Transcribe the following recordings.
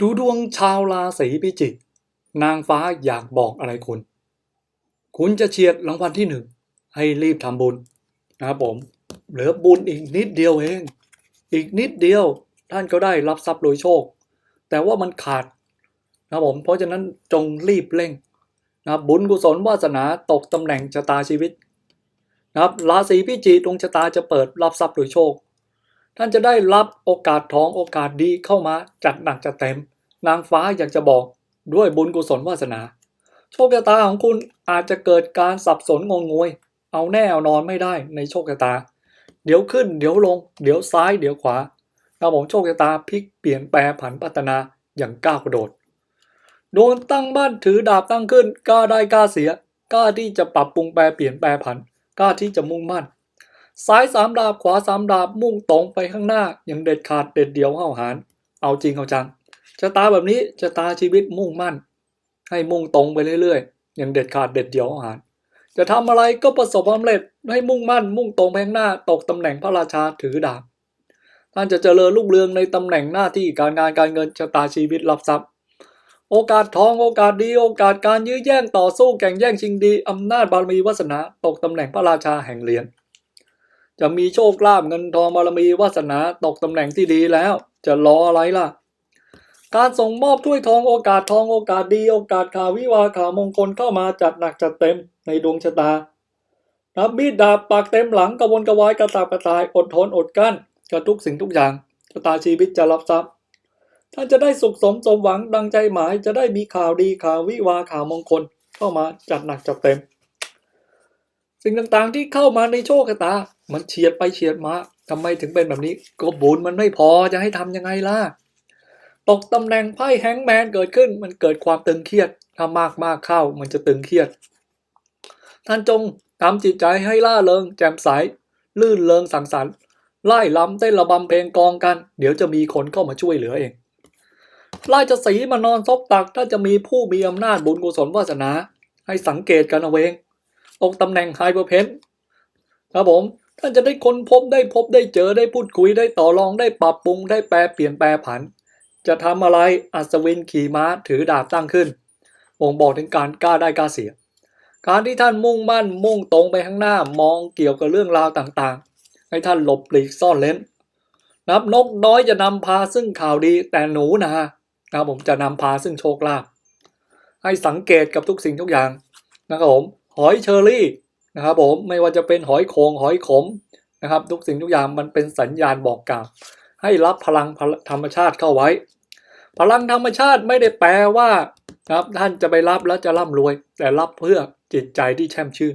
ดูดวงชาวราศีพิจิก นางฟ้าอยากบอกอะไรคุณ คุณจะเฉียดรางวัลที่หนึ่ง ให้รีบทำบุญนะครับผม เหลือบุญอีกนิดเดียวเอง อีกนิดเดียวท่านก็ได้รับทรัพย์โดยโชค แต่ว่ามันขาดนะครับผม เพราะฉะนั้นจงรีบเร่งนะบบุญกุศลวาสนาตกตำแหน่งชะตาชีวิตนะครับราศีพิจิกดวงชะตาจะเปิดรับทรัพย์โดยโชค ท่านจะได้รับโอกาสทองโอกาสดีเข้ามาจัดหนักจัดเต็ม นางฟ้าอยากจะบอกด้วยบุญกุศลวาสนา โชคชะตาของคุณอาจจะเกิดการสับสนงงงวย เอาแน่เอานอนไม่ได้ในโชคชะตา เดี๋ยวขึ้นเดี๋ยวลง เดี๋ยวซ้ายเดี๋ยวขวาครับผมโชคชะตาพลิกเปลี่ยนแปลผันพัฒนาอย่างก้าวกระโดด โดวงตั้งบ้านถือดาบตั้งขึ้นกล้าได้กล้าเสียกล้าที่จะปรับปรุงแปลเปลี่ยนแปลผันกล้าที่จะมุ่งมั่น ซ้ายสามดาบขวาสามดาบมุ่งตรงไปข้างหน้าอย่างเด็ดขาดเด็ดเดี่ยวห้าหาญเอาจริงเอาจังชะตาแบบนี้ชะตาชีวิตมุ่งมั่น ให้มุ่งตรงไปเรื่อยๆ อย่างเด็ดขาดเด็ดเดี่ยวห้าหาญจะทำอะไรก็ประสบความสำเร็จให้มุ่งมั่น มุ่งตรงไปข้างหน้าตกตำแหน่งพระราชาถือดาบท่านจะเจริญรุ่งเรืองในตำแหน่งหน้าที่การงานการเงินชะตาชีวิตรับทรัพย์ โอกาสทองโอกาสดีโอกาสการยื้อแย่งต่อสู้แข่งแย่งชิงดีอำนาจบารมีวาสนาตกตำแหน่งพระราชาแห่งเหรียญ จะมีโชคลาภเงินทองบารมีวาสนาตกตำแหน่งที่ดีแล้ว จะรออะไรล่ะ การส่งมอบถ้วยทองโอกาสทองโอกาสดีโอกาสข่าววิวาข่าวมงคลเข้ามาจัดหนักจัดเต็มในดวงชะตารับมีดดาบปากเต็มหลังกระวนกระวายกระตับกระตายอดทนอดกั้นกับทุกสิ่งทุกอย่างชะตาชีวิตจะรับทรัพย์ท่านจะได้สุขสมสมหวังดังใจหมายจะได้มีข่าวดีข่าววิวาข่าวมงคลเข้ามาจัดหนักจัดเต็ม สิ่งต่างๆที่เข้ามาในโชคชะตา มันเฉียดไปเฉียดมาทำไมถึงเป็นแบบนี้ ก็บุญมันไม่พอจะให้ทำยังไงล่ะ ตกตำแหน่งไพ่แฮงแมนเกิดขึ้น มันเกิดความตึงเครียด ถ้ามากมากๆเข้ามันจะตึงเครียด ท่านจงทำจิตใจให้ล่าเริง แจ่มใส ลื่นเริงสังสรรค์ ไล่ล้ำเต้นระบำเพลงกองกัน เดี๋ยวจะมีคนเข้ามาช่วยเหลือเองไล่จะสีมานอนซบตักถ้าจะมีผู้มีอำนาจบุญกุศลวาสนา ให้สังเกตกันเอาเอง ตรงตำแหน่งไฮเปอร์เพนครับผมท่านจะได้ค้นพบได้พบได้เจอได้พูดคุยได้ต่อรองได้ปรับปรุงได้แปลเปลี่ยนแปลผัน จะทำอะไรอัศวินขี่ม้าถือดาบตั้งขึ้นบ่งบอกถึงการกล้าได้กล้าเสีย การที่ท่านมุ่งมั่นมุ่งตรงไปข้างหน้ามองเกี่ยวกับเรื่องราวต่างๆ ให้ท่านหลบหลีกซ่อนเล้น นับนกน้อยจะนำพาซึ่งข่าวดีแต่หนูนะนะครับผมจะนำพาซึ่งโชคลาภให้สังเกตกับทุกสิ่งทุกอย่างนะครับผม หอยเชอรี่นะครับผมไม่ว่าจะเป็นหอยโขงหอยขมนะครับทุกสิ่งทุกอย่างมันเป็นสัญญาณบอกกล่าวให้รับพลังธรรมชาติเข้าไว้ พลังธรรมชาติไม่ได้แปลว่านะครับท่านจะไปรับแล้วจะร่ำรวย แต่รับเพื่อจิตใจที่แช่มชื่น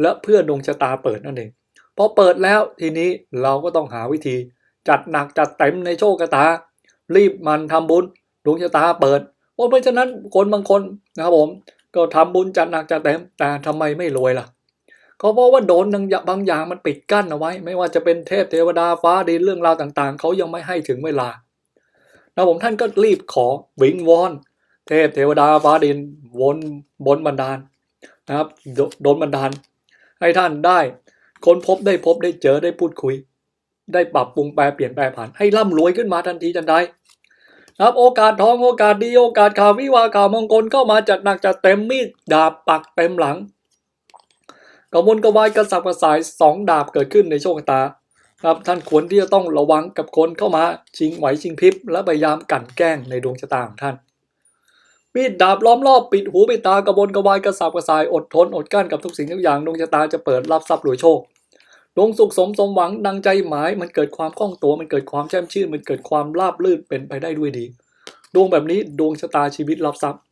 และเพื่อดวงชะตาเปิดนั่นเองพอเปิดแล้วทีนี้เราก็ต้องหาวิธี จัดหนักจัดเต็มในโชคชะตา รีบมันทำบุญดวงชะตาเปิดเพราะฉะนั้นคนบางคนนะครับผม ก็ทำบุญจัดหนักจัดเต็มแต่ทำไมไม่รวยล่ะก็เพราะว่าโดนบางอย่างมันปิดกั้นเอาไว้ ไม่ว่าจะเป็นเทพเทวดาฟ้าดินเรื่องราวต่างๆ เขายังไม่ให้ถึงเวลานะผมท่านก็รีบขอวิงวอนเทพเทวดาฟ้าดินวนบนบันดาลนะครับโดนบันดาล ให้ท่านได้ค้นพบได้พบได้เจอได้พูดคุย ได้ปรับปรุงแปลเปลี่ยนแปลผ่านให้ร่ำรวยขึ้นมาทันทีทันใด ครับโอกาสทองโอกาสดีโอกาสข่าววิวาข่าวมงคลเข้ามาจัดหนักจัดเต็มมีดดาบปักเต็มหลังกระวนกระวายกระสับกระส่ายสองดาบเกิดขึ้นในโชคชะตาครับท่านควรที่จะต้องระวังกับคนเข้ามาชิงไหวชิงพริบและพยายามกั่นแกล้งในดวงชะตาของท่าน มีดดาบล้อมรอบปิดหูปิดตากระวนกระวายกระสับกระส่ายอดทนอดกั้นกับทุกสิ่งทุกอย่างดวงชะตาจะเปิดรับทรัพย์รวยโชค ดวงสุขสมสมหวังดังใจหมาย มันเกิดความคล่องตัว มันเกิดความแช่มชื่น มันเกิดความราบรื่นเป็นไปได้ด้วยดี ดวงแบบนี้ดวงชะตาชีวิตรับทรัพย์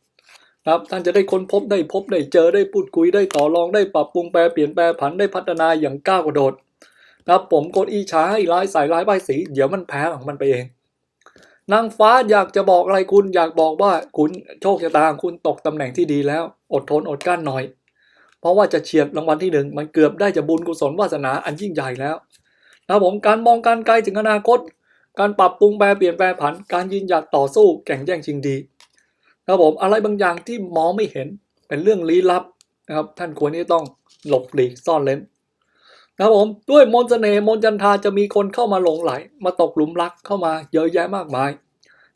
ครับท่านจะได้ค้นพบได้พบได้เจอได้พูดคุยได้ต่อรองได้ปรับปรุงแปลเปลี่ยนแปลผันได้พัฒนาอย่างก้าวกระโดดครับผมกดอีช้าให้ร้ายสายร้ายใบสี เดี๋ยวมันแพ้ของมันไปเอง นางฟ้าอยากจะบอกอะไรคุณอยากบอกว่าคุณโชคชะตาคุณตกตำแหน่งที่ดีแล้ว อดทนอดกลั้นหน่อย เพราะว่าจะเฉียดรางวัลที่หนึ่งมันเกือบได้จะบุญกุศลวาสนาอันยิ่งใหญ่แล้วนะผมการมองการไกลถึงอนาคต การปรับปรุงแปลเปลี่ยนแปลผัน การยืนหยัดต่อสู้แข่งแย่งชิงดีครับผมอะไรบางอย่างที่มองไม่เห็นเป็นเรื่องลี้ลับนะครับท่านควรที่ต้องหลบหลีกซ่อนเล้นนะครับผมด้วยมนต์เสน่ห์มนต์จันทาจะมีคนเข้ามาหลงไหล มาตกหลุมรักเข้ามาเยอะแยะมากมาย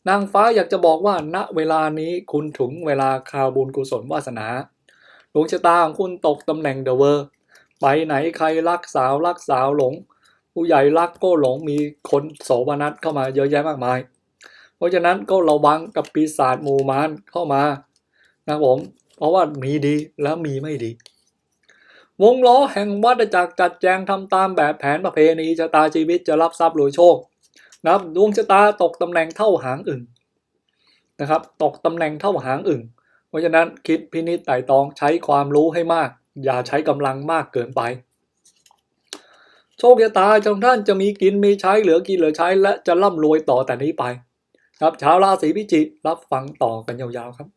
นางฟ้าอยากจะบอกว่าณเวลานี้คุณถึงเวลาคาวบุญกุศลวาสนา ดวงชะตาของคุณตกตำแหน่งเดอะเวอร์ไปไหนใครรักสาวรักสาวหลง ผู้ใหญ่รักก็หลงมีคนโสมนัสเข้ามาเยอะแยะมากมาย เพราะฉะนั้นก็ระวังกับปีศาจหมู่มารเข้ามานะผมเพราะว่ามีดีแล้วมีไม่ดี วงล้อแห่งวัฏจักรจัดแจงทำตามแบบแผนประเพณีชะตาชีวิตจะรับทรัพย์รวยโชคนะครับดวงชะตาตกตำแหน่งเท่าหางอึ่งนะครับ ตกตำแหน่งเท่าหางอึ่ง ราะฉะนั้นคิดพินิจไต่ตองใช้ความรู้ให้มาก อย่าใช้กำลังมากเกินไป โชคชะตาของท่านจะมีกินมีใช้เหลือกินเหลือใช้และจะร่ำรวยต่อแต่นี้ไป ครับชาวราศีพิจิกรับฟังต่อกันยาวๆครับ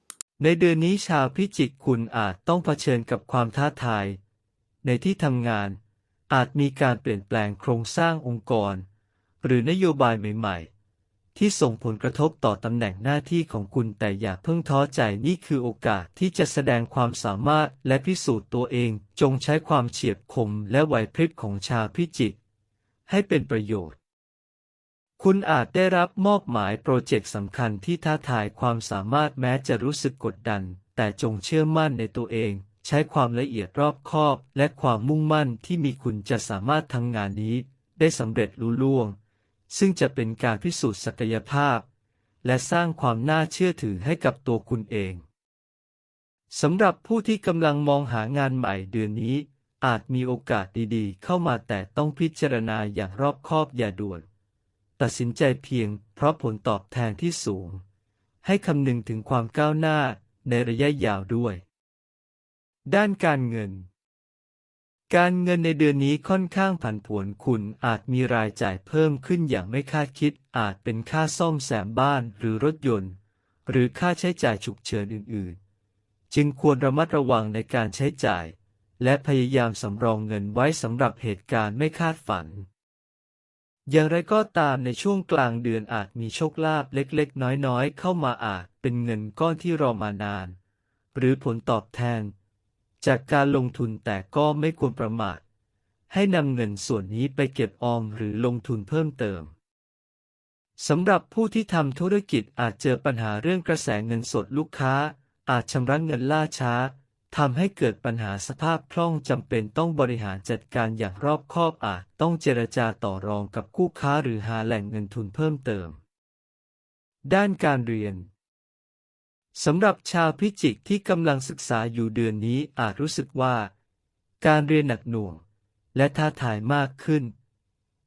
ในเดือนนี้ชาวพิจิกคุณอาจต้องเผชิญกับความท้าทาย ในที่ทำงานอาจมีการเปลี่ยนแปลงโครงสร้างองค์กร หรือนโยบายใหม่ๆ ที่ส่งผลกระทบต่อตำแหน่งหน้าที่ของคุณแต่อย่าเพิ่งท้อใจนี่คือโอกาสที่จะแสดงความสามารถและพิสูจน์ตัวเอง จงใช้ความเฉียบคมและไหวพริบของชาวพิจิก ให้เป็นประโยชน์ คุณอาจได้รับมอบหมายโปรเจกต์สำคัญที่ท้าทายความสามารถแม้จะรู้สึกกดดัน แต่จงเชื่อมั่นในตัวเอง ใช้ความละเอียดรอบคอบ และความมุ่งมั่นที่มีคุณจะสามารถทำงานนี้ ได้สำเร็จลุล่วง ซึ่งจะเป็นการพิสูจน์ศักยภาพ และสร้างความน่าเชื่อถือให้กับตัวคุณเองสำหรับผู้ที่กำลังมองหางานใหม่เดือนนี้ อาจมีโอกาสดีๆ เข้ามาแต่ต้องพิจารณาอย่างรอบคอบอย่าด่วน ตัดสินใจเพียงเพราะผลตอบแทนที่สูง ให้คำนึงถึงความก้าวหน้าในระยะยาวด้วย ด้านการเงิน การเงินในเดือนนี้ค่อนข้างผันผวนคุณอาจมีรายจ่ายเพิ่มขึ้นอย่างไม่คาดคิด อาจเป็นค่าซ่อมแซมบ้านหรือรถยนต์ หรือค่าใช้จ่ายฉุกเฉินอื่น ๆ จึงควรระมัดระวังในการใช้จ่าย และพยายามสำรองเงินไว้สำหรับเหตุการณ์ไม่คาดฝัน อย่างไรก็ตามในช่วงกลางเดือนอาจมีโชคลาภเล็ก ๆ น้อย ๆ เข้ามาอาจเป็นเงินก้อนที่รอมานาน หรือผลตอบแทน จากการลงทุนแต่ก็ไม่ควรประมาท ให้นำเงินส่วนนี้ไปเก็บออมหรือลงทุนเพิ่มเติมสำหรับผู้ที่ทำธุรกิจอาจเจอปัญหาเรื่องกระแสเงินสดลูกค้า อาจชำระเงินล่าช้าทำให้เกิดปัญหาสภาพคล่องจำเป็นต้องบริหารจัดการอย่างรอบคอบอาจต้องเจรจาต่อรองกับคู่ค้าหรือหาแหล่งเงินทุนเพิ่มเติม ด้านการเรียน สำหรับชาวพิจิกที่กำลังศึกษาอยู่เดือนนี้อาจรู้สึกว่า การเรียนหนักหน่วง และท้าทายมากขึ้น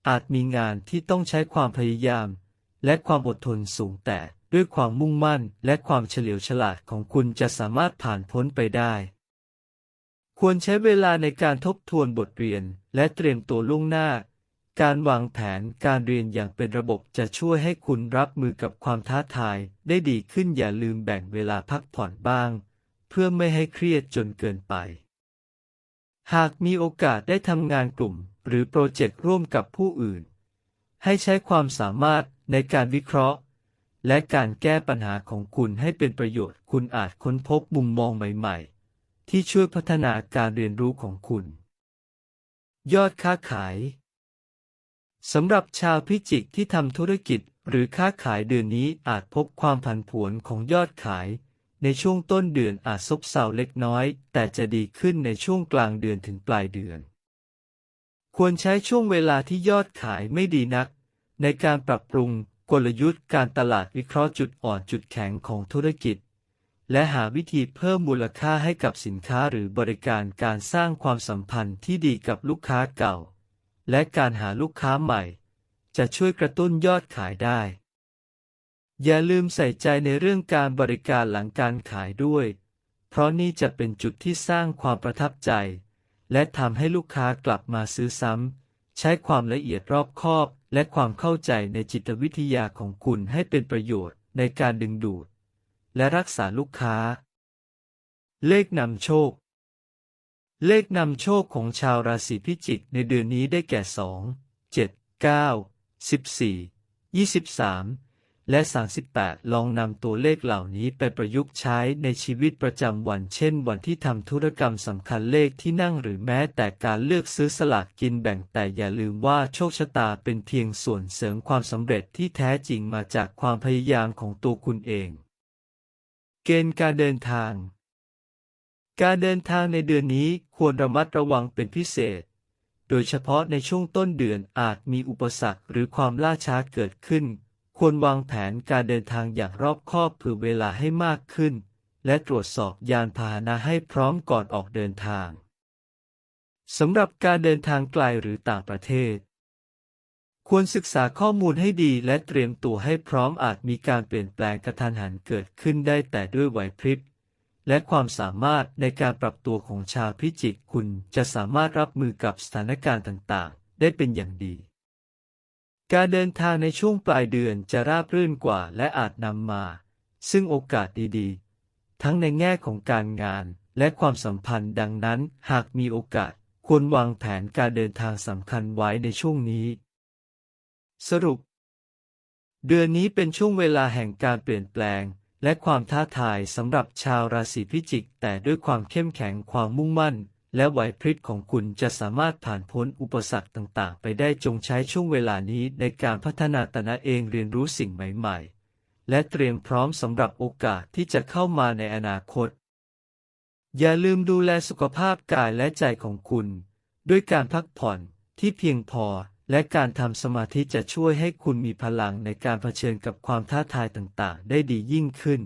อาจมีงานที่ต้องใช้ความพยายาม และความอดทนสูงแต่ด้วยความมุ่งมั่นและความเฉลียวฉลาดของคุณจะสามารถผ่านพ้นไปได้ ควรใช้เวลาในการทบทวนบทเรียนและเตรียมตัวล่วงหน้า การวางแผนการเรียนอย่างเป็นระบบจะช่วยให้คุณรับมือกับความท้าทายได้ดีขึ้นอย่าลืมแบ่งเวลาพักผ่อนบ้าง เพื่อไม่ให้เครียดจนเกินไป หากมีโอกาสได้ทำงานกลุ่ม หรือโปรเจกต์ร่วมกับผู้อื่น ให้ใช้ความสามารถในการวิเคราะห์ และการแก้ปัญหาของคุณให้เป็นประโยชน์ คุณอาจค้นพบมุมมองใหม่ๆ ที่ช่วยพัฒนาการเรียนรู้ของคุณ ยอดค้าขาย สำหรับชาวพิจิกที่ทำธุรกิจหรือค้าขายเดือนนี้อาจพบความผันผวนของยอดขาย ในช่วงต้นเดือนอาจซบเซาเล็กน้อย แต่จะดีขึ้นในช่วงกลางเดือนถึงปลายเดือน ควรใช้ช่วงเวลาที่ยอดขายไม่ดีนัก ในการปรับปรุงกลยุทธ์การตลาดวิเคราะห์จุดอ่อนจุดแข็งของธุรกิจ และหาวิธีเพิ่มมูลค่าให้กับสินค้าหรือบริการการสร้างความสัมพันธ์ที่ดีกับลูกค้าเก่า และการหาลูกค้าใหม่ จะช่วยกระตุ้นยอดขายได้ อย่าลืมใส่ใจในเรื่องการบริการหลังการขายด้วย เพราะนี่จะเป็นจุดที่สร้างความประทับใจ และทำให้ลูกค้ากลับมาซื้อซ้ำ ใช้ความละเอียดรอบคอบ และความเข้าใจในจิตวิทยาของคุณให้เป็นประโยชน์ในการดึงดูด และรักษาลูกค้า เลขนำโชค เลขนำโชคของชาวราศีพิจิกในเดือนนี้ได้แก่ 2 7 9 14 23 และ 38 ลองนำตัวเลขเหล่านี้ไปประยุกต์ใช้ในชีวิตประจำวัน เช่น วันที่ทำธุรกรรมสำคัญเลขที่นั่งหรือแม้แต่การเลือกซื้อสลากกินแบ่งแต่อย่าลืมว่าโชคชะตาเป็นเพียงส่วนเสริมความสำเร็จที่แท้จริงมาจากความพยายามของตัวคุณเอง เกณฑ์การเดินทาง การเดินทางในเดือนนี้ควรระมัดระวังเป็นพิเศษ โดยเฉพาะในช่วงต้นเดือนอาจมีอุปสรรคหรือความล่าช้าเกิดขึ้น ควรวางแผนการเดินทางอย่างรอบคอบเผื่อเวลาให้มากขึ้น และตรวจสอบยานพาหนะให้พร้อมก่อนออกเดินทางสำหรับการเดินทางไกลหรือต่างประเทศ ควรศึกษาข้อมูลให้ดีและเตรียมตัวให้พร้อมอาจมีการเปลี่ยนแปลงกระทันหันเกิดขึ้นได้แต่ด้วยไหวพริบ และความสามารถในการปรับตัวของชาวพิจิกคุณจะสามารถรับมือกับสถานการณ์ต่างๆ ได้เป็นอย่างดี การเดินทางในช่วงปลายเดือนจะราบรื่นกว่าและอาจนำมา ซึ่งโอกาสดีๆ ทั้งในแง่ของการงานและความสัมพันธ์ดังนั้นหากมีโอกาสควรวางแผนการเดินทางสำคัญไว้ในช่วงนี้ สรุป เดือนนี้เป็นช่วงเวลาแห่งการเปลี่ยนแปลง และความท้าทายสำหรับชาวราศีพิจิก แต่ด้วยความเข้มแข็งความมุ่งมั่น และไหวพริบของคุณจะสามารถผ่านพ้นอุปสรรคต่างๆ ไปได้จงใช้ช่วงเวลานี้ในการพัฒนาตนเองเรียนรู้สิ่งใหม่ๆ และเตรียมพร้อมสำหรับโอกาสที่จะเข้ามาในอนาคต อย่าลืมดูแลสุขภาพกายและใจของคุณ ด้วยการพักผ่อนที่เพียงพอ และการทำสมาธิจะช่วยให้คุณมีพลังในการเผชิญกับความท้าทายต่างๆ ได้ดียิ่งขึ้น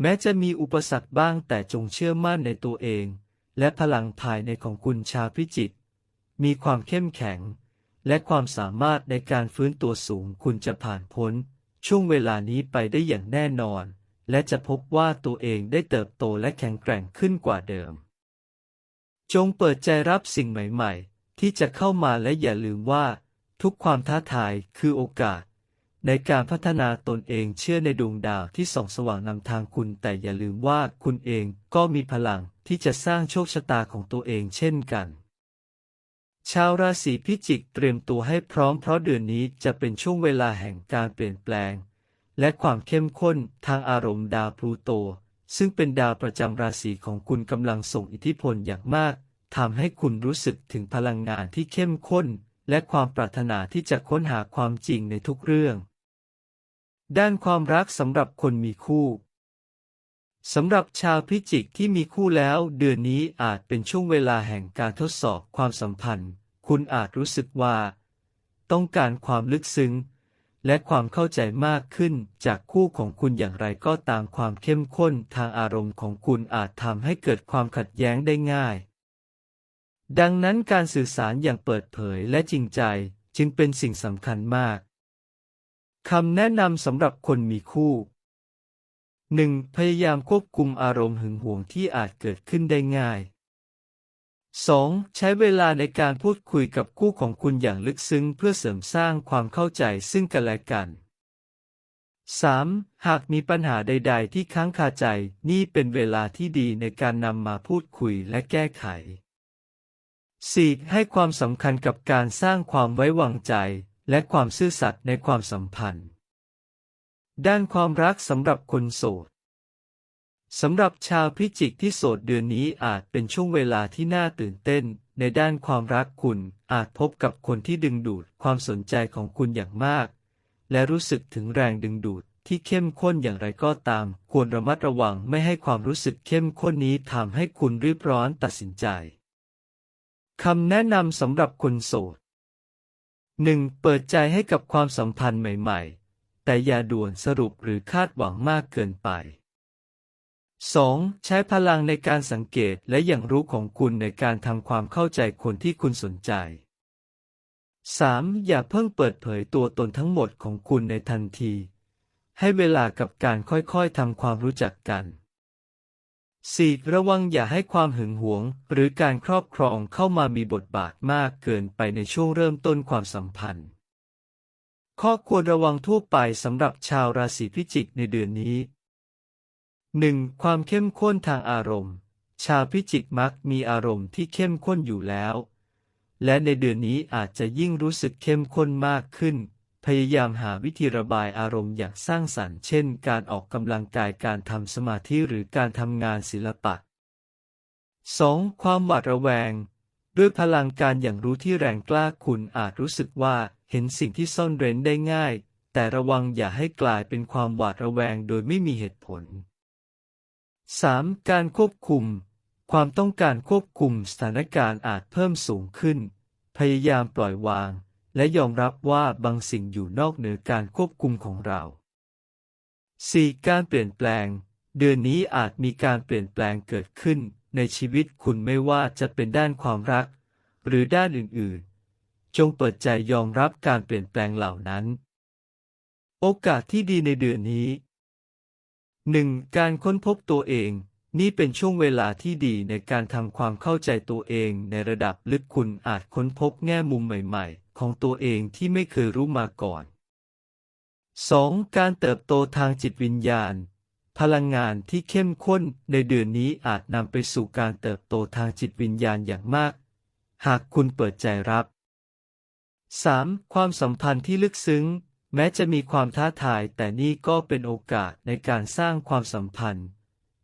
แม้จะมีอุปสรรคบ้างแต่จงเชื่อมั่นในตัวเอง และพลังภายในของคุณชาวพิจิต มีความเข้มแข็ง และความสามารถในการฟื้นตัวสูงคุณจะผ่านพ้น ช่วงเวลานี้ไปได้อย่างแน่นอน และจะพบว่าตัวเองได้เติบโตและแข็งแกร่งขึ้นกว่าเดิม จงเปิดใจรับสิ่งใหม่ ๆ ที่จะเข้ามาและอย่าลืมว่า ทุกความท้าทายคือโอกาส ในการพัฒนาตนเองเชื่อในดวงดาวที่ส่องสว่างนำทางคุณ แต่อย่าลืมว่าคุณเองก็มีพลังที่จะสร้างโชคชะตาของตัวเองเช่นกัน ชาวราศีพิจิกเตรียมตัวให้พร้อมเพราะเดือนนี้จะเป็นช่วงเวลาแห่งการเปลี่ยนแปลง และความเข้มข้นทางอารมณ์ดาวพลูโตซึ่งเป็นดาวประจำราศีของคุณกำลังส่งอิทธิพลอย่างมาก ทำให้คุณรู้สึกถึงพลังงานที่เข้มข้น และความปรารถนาที่จะค้นหาความจริงในทุกเรื่อง ด้านความรักสำหรับคนมีคู่สำหรับชาวพิจิกที่มีคู่แล้ว เดือนนี้อาจเป็นช่วงเวลาแห่งการทดสอบความสัมพันธ์ คุณอาจรู้สึกว่า ต้องการความลึกซึ้ง และความเข้าใจมากขึ้นจากคู่ของคุณอย่างไรก็ตามความเข้มข้นทางอารมณ์ของคุณอาจทำให้เกิดความขัดแย้งได้ง่าย ดังนั้นการสื่อสารอย่างเปิดเผยและจริงใจจึงเป็นสิ่งสำคัญมาก คำแนะนำสำหรับคนมีคู่ 1. พยายามควบคุมอารมณ์หึงหวงที่อาจเกิดขึ้นได้ง่าย 2. ใช้เวลาในการพูดคุยกับคู่ของคุณอย่างลึกซึ้งเพื่อเสริมสร้างความเข้าใจซึ่งกันและกัน 3. หากมีปัญหาใด ๆ ที่ค้างคาใจ นี่เป็นเวลาที่ดีในการนำมาพูดคุยและแก้ไข 4. ให้ความสำคัญกับการสร้างความไว้วางใจ และความซื่อสัตย์ในความสัมพันธ์ ด้านความรักสำหรับคนโสดสำหรับชาวพิจิกที่โสดเดือนนี้อาจเป็นช่วงเวลาที่น่าตื่นเต้น ในด้านความรักคุณอาจพบกับคนที่ดึงดูดความสนใจของคุณอย่างมาก และรู้สึกถึงแรงดึงดูดที่เข้มข้นอย่างไรก็ตาม ควรระมัดระวังไม่ให้ความรู้สึกเข้มข้นนี้ทำให้คุณรีบร้อนตัดสินใจ คำแนะนำสำหรับคนโสด 1. เปิดใจให้กับความสัมพันธ์ใหม่ ๆ แต่อย่าด่วนสรุปหรือคาดหวังมากเกินไป 2. ใช้พลังในการสังเกตและอย่างรู้ของคุณในการทำความเข้าใจคนที่คุณสนใจ 3. อย่าเพิ่งเปิดเผยตัวตนทั้งหมดของคุณในทันที ให้เวลากับการค่อยๆทำความรู้จักกัน 4. ระวังอย่าให้ความหึงหวง หรือการครอบครองเข้ามามีบทบาทมากเกินไปในช่วงเริ่มต้นความสัมพันธ์ ข้อควรระวังทั่วไปสำหรับชาวราศีพิจิกในเดือนนี้ 1. ความเข้มข้นทางอารมณ์ ชาวพิจิกมักมีอารมณ์ที่เข้มข้นอยู่แล้ว และในเดือนนี้อาจจะยิ่งรู้สึกเข้มข้นมากขึ้น พยายามหาวิธีระบายอารมณ์อย่างสร้างสรรค์ เช่น การออกกำลังกาย การทำสมาธิ หรือการทำงานศิลปะ 2. ความหวาดระแวง ด้วยพลังการอย่างรู้ที่แรงกล้าคุณอาจรู้สึกว่าเห็นสิ่งที่ซ่อนเร้นได้ง่าย แต่ระวังอย่าให้กลายเป็นความหวาดระแวงโดยไม่มีเหตุผล 3. การควบคุม ความต้องการควบคุมสถานการณ์อาจเพิ่มสูงขึ้น พยายามปล่อยวาง และยอมรับว่าบางสิ่งอยู่นอกเหนือการควบคุมของเรา 4. การเปลี่ยนแปลง เดือนนี้อาจมีการเปลี่ยนแปลงเกิดขึ้น ในชีวิตคุณไม่ว่าจะเป็นด้านความรัก หรือด้านอื่นๆ จงเปิดใจยอมรับการเปลี่ยนแปลงเหล่านั้น โอกาสที่ดีในเดือนนี้ 1. การค้นพบตัวเอง นี่เป็นช่วงเวลาที่ดีในการทำความเข้าใจตัวเองในระดับลึกคุณอาจค้นพบแง่มุมใหม่ ๆ ของตัวเองที่ไม่เคยรู้มาก่อน 2. การเติบโตทางจิตวิญญาณ พลังงานที่เข้มข้นในเดือนนี้อาจนำไปสู่การเติบโตทางจิตวิญญาณอย่างมาก หากคุณเปิดใจรับ 3. ความสัมพันธ์ที่ลึกซึ้ง แม้จะมีความท้าทายแต่นี่ก็เป็นโอกาสในการสร้างความสัมพันธ์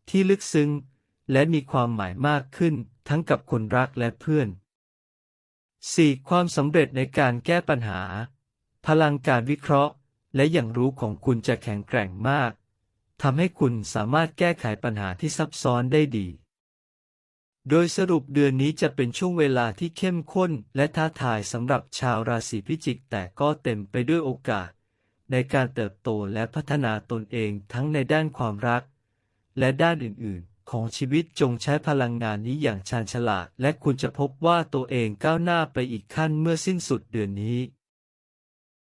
ที่ลึกซึ้ง และมีความหมายมากขึ้นทั้งกับคนรักและเพื่อน 4. ความสำเร็จในการแก้ปัญหา พลังการวิเคราะห์ และอย่างรู้ของคุณจะแข็งแกร่งมากทำให้คุณสามารถแก้ไขปัญหาที่ซับซ้อนได้ดี โดยสรุปเดือนนี้จะเป็นช่วงเวลาที่เข้มข้น และท้าทายสำหรับชาวราศีพิจิก แต่ก็เต็มไปด้วยโอกาส ในการเติบโตและพัฒนาตนเองทั้งในด้านความรัก และด้านอื่นๆ ของชีวิตจงใช้พลังงานนี้อย่างชาญฉลาด และคุณจะพบว่าตัวเองก้าวหน้าไปอีกขั้นเมื่อสิ้นสุดเดือนนี้